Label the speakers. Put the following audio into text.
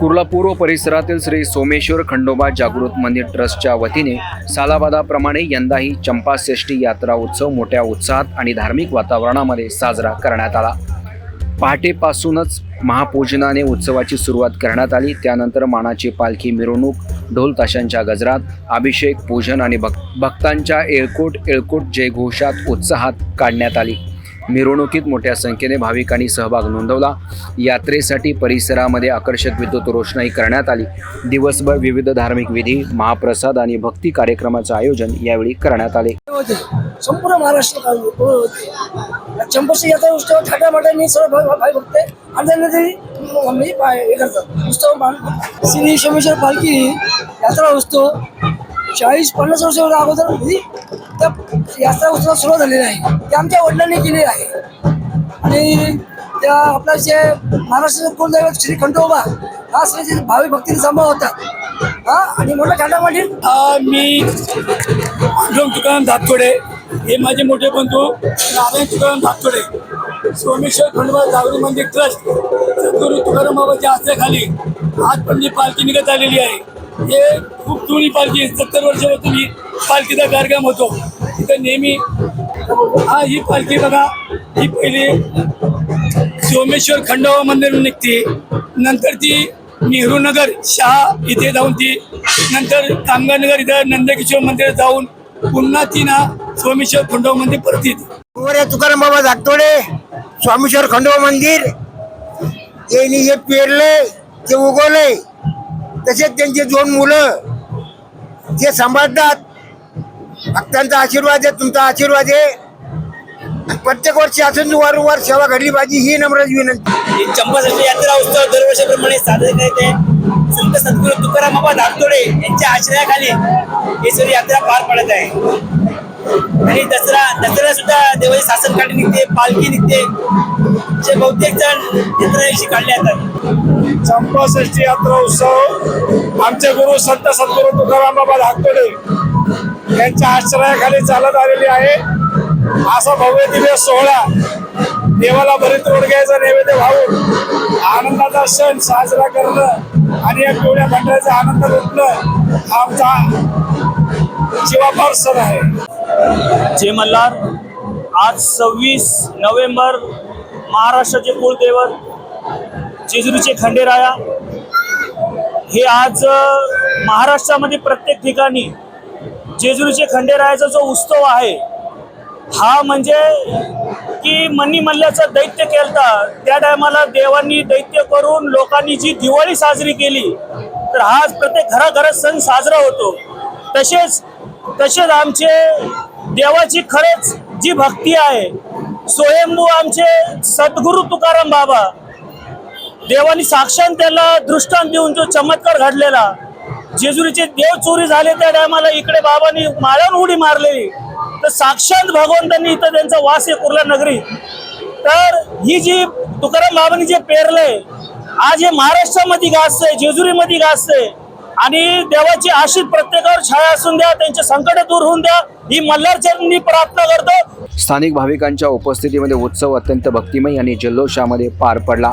Speaker 1: कुर्ला पूर्व परिसरातील श्री सोमेश्वर खंडोबा जागृत मंदिर ट्रस्टच्या वतीने सालाबादाप्रमाणे यंदाही चंपाषष्ठी यात्रा उत्सव मोठ्या उत्साहात आणि धार्मिक वातावरणामध्ये साजरा करण्यात आला. पहाटेपासूनच महापूजनाने उत्सवाची सुरुवात करण्यात आली. त्यानंतर मानाची पालखी मिरवणूक ढोल ताशांच्या गजरात अभिषेक पूजन आणि भक्तांच्या एळकोट एळकोट जयघोषात उत्साहात काढण्यात आली. मिरवणुकीत मोठ्या संख्येने भाविकांनी सहभाग नोंदवला. यात्रेसाठी परिसरामध्ये आकर्षक विद्युत रोषणाई करण्यात आली. दिवसभर विविध धार्मिक विधी महाप्रसाद आणि भक्ती कार्यक्रमाचं आयोजन यावेळी करण्यात आले.
Speaker 2: संपूर्ण महाराष्ट्र चंपशी यात्रा उत्सव ठाटा माटांनी सर्व भाई भक्त आणि म्हणजे हे करतात. उत्सव श्री शमेश्वर पालखी यात्रा असतो चाळीस पन्नास वर्ष अगोदर त्या यात्रा उत्सव सुरू झालेला आहे. ते आमच्या वडिलांनी केले आहे. आणि त्या आपल्या जे महाराष्ट्राचे कुलदैवत श्री खंडोबा हा श्री भावी भक्तीने जमा होतात हा आणि मोठा ठाटा
Speaker 3: मांडील मी पांडुरंग तुकाराम धातोडे. हे माझे मोठे बंधू नारायण तुकाराम धातोडे. सोमेश्वर खंडोबा जागरी मंदिर ट्रस्ट सद्गुरू तुकाराम बाबाच्या हाताखाली आज पण जी पालखी निघत आलेली आहे. हे खूप जुनी पालखी सत्तर वर्षापासून ही पालखीचा कार्यक्रम होतो. तिथं नेहमी हा ही पालखी बघा ही पहिली सोमेश्वर खंडोबा मंदिर निघते. नंतर ती नेहरू नगर शहा इथे जाऊन ती नंतर कामगारनगर इथं नंदकिशोर मंदिर जाऊन पुन्हा ती ना सोमेश्वर खंडोबा मंदिर परत येते.
Speaker 4: तुकाराम बाबा जागतोडे. स्वामेश्वर खंडोबा मंदिर. त्यांनी जे पेरले ते उगवले तसेच त्यांचे दोन मुलं ते सांभाळतात. भक्तांचा आशीर्वाद आहे तुमचा आशीर्वाद आहे. प्रत्येक वर्षी असून वारंवार सेवा घडली पाहिजे ही नम्रच विनंती.
Speaker 5: चंपाषष्ठी यात्रा उत्सव दरवर्षीप्रमाणे साजरे करत. आहे संत सद्गुरू तुकाराम बाबा धाकतोडे यांच्या आश्रयाखाली ही सगळी यात्रा पार पडत आहे. आणि दसरा दसरा सुद्धा देवाची शासन काढी निघते पालखी निघते. जे बहुतेक जण यात्रेशी काढले जातात.
Speaker 3: चंपाषष्ठी यात्रा उत्सव आमचे गुरु संत सद्गुरू तुकाराम बाबा धाकतोडे यांच्या आश्रयाखाली चालत आलेली आहे. असा भव्य दिव्य सोहळा देवाला भरीत रोडग्याचा नैवेद्य वाहून आनंदाचा सण साजरा करणं आणि या पिवळ्या मंडळाचा आनंद लुटणं हा आमचा जीवापार सण आहे.
Speaker 6: जे मल्हार. आज सव्वीस नोव्हेंबर महाराष्ट्राचे कुळदेवत जेजुरीचे खंडेराया. हे आज महाराष्ट्रामध्ये प्रत्येक ठिकाणी जेजुरीचे खंडेरायाचा जो उत्सव आहे हा म्हणजे की मनी मल्ल्याचं दैत्य केलता. त्या टायमाला देवांनी दैत्य करून लोकांनी जी दिवाळी साजरी केली तर हा प्रत्येक घराघरात सण साजरा होतो. तसेच तसेच आमचे देवाची खरंच जी भक्ती आहे स्वयंभू आमचे सद्गुरू तुकाराम बाबा देवानी साक्षात त्याला दृष्टांत देऊन जो चमत्कार घडलेला जेजुरीचे देव चोरी झाले त्या टायमाला इकडे बाबांनी माळ्यावर उडी मारलेली तर साक्षात भगवंतांनी इथं त्यांचा वास आहे कुर्ला नगरी. तर ही जी तुकाराम बाबांनी जे पेरलंय आज हे महाराष्ट्रामध्ये गाजतंय जेजुरीमध्ये गाजतंय. आणि देवाची आशीष प्रत्येकावर छाया असून द्या त्यांचे संकट दूर होऊन द्या ही मल्हारचरणी प्रार्थना करतो.
Speaker 1: स्थानिक भाविकांच्या उपस्थितीमध्ये उत्सव अत्यंत भक्तिमय आणि जल्लोषामध्ये पार पडला.